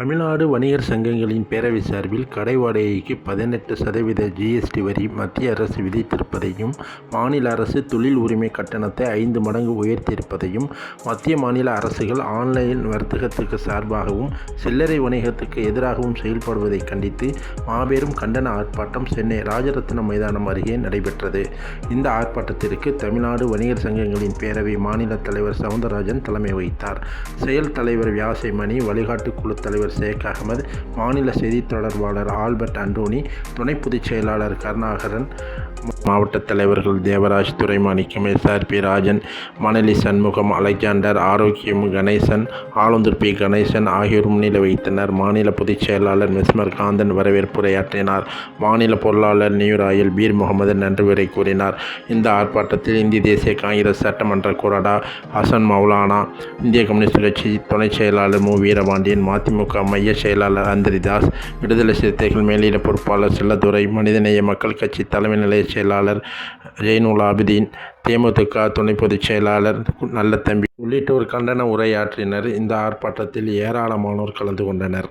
தமிழ்நாடு வணிகர் சங்கங்களின் பேரவை சார்பில் கடை வாடகைக்கு பதினெட்டு சதவீத ஜிஎஸ்டி வரி மத்திய அரசு விதித்திருப்பதையும் மாநில அரசு தொழில் உரிமை கட்டணத்தை ஐந்து மடங்கு உயர்த்தியிருப்பதையும் மத்திய மாநில அரசுகள் ஆன்லைன் வர்த்தகத்துக்கு சார்பாகவும் சில்லறை வணிகத்துக்கு எதிராகவும் செயல்படுவதை கண்டித்து மாபெரும் கண்டன ஆர்ப்பாட்டம் சென்னை ராஜரத்னம் மைதானம் அருகே நடைபெற்றது. இந்த ஆர்ப்பாட்டத்திற்கு தமிழ்நாடு வணிகர் சங்கங்களின் பேரவை மாநில தலைவர் சவுந்தரராஜன் தலைமை வகித்தார். செயல் தலைவர் வியாசை மணி வழிகாட்டு குழு தலைவர் ஷேக் அகமது மாநில செய்தித் தொடர்பாளர் ஆல்பர்ட் அண்டோனி துணை பொதுச் செயலாளர் கருணாகரன் மாவட்ட தலைவர்கள் தேவராஜ் துரைமாணிக்கம் எஸ்ஆர்பி ராஜன் மணலி சண்முகம் அலெக்சாண்டர் ஆரோக்கியம் கணேசன் ஆளுந்தூர் பி. கணேசன் ஆகியோர் முன்னிலை வைத்தனர் மாநில பொதுச் செயலாளர் மிஸ்மர் காந்தன் வரவேற்புரையாற்றினார் மாநில பொருளாளர் நியூராயில் பீர் முகமது நன்றி உரை கூறினார். இந்த ஆர்ப்பாட்டத்தில் இந்திய தேசிய காங்கிரஸ் சட்டமன்ற கொறடா ஹசன் மௌலானா இந்திய கம்யூனிஸ்ட் கட்சி துணைச் செயலாளர் மு. வீரபாண்டியன் மதிமுக மைய செயலாளர் அந்தரிதாஸ் விடுதலை சிறுத்தைகள் மேலிட பொறுப்பாளர் செல்லதுரை மனிதநேய மக்கள் கட்சி தலைமை நிலைய செயலாளர் ஜெயினுல் ஆபிதீன் தேமுதிக துணை பொதுச் செயலாளர் நல்லத்தம்பி உள்ளிட்டோர் கண்டன உரையாற்றினர். இந்த ஆர்ப்பாட்டத்தில் ஏராளமானோர் கலந்து கொண்டனர்.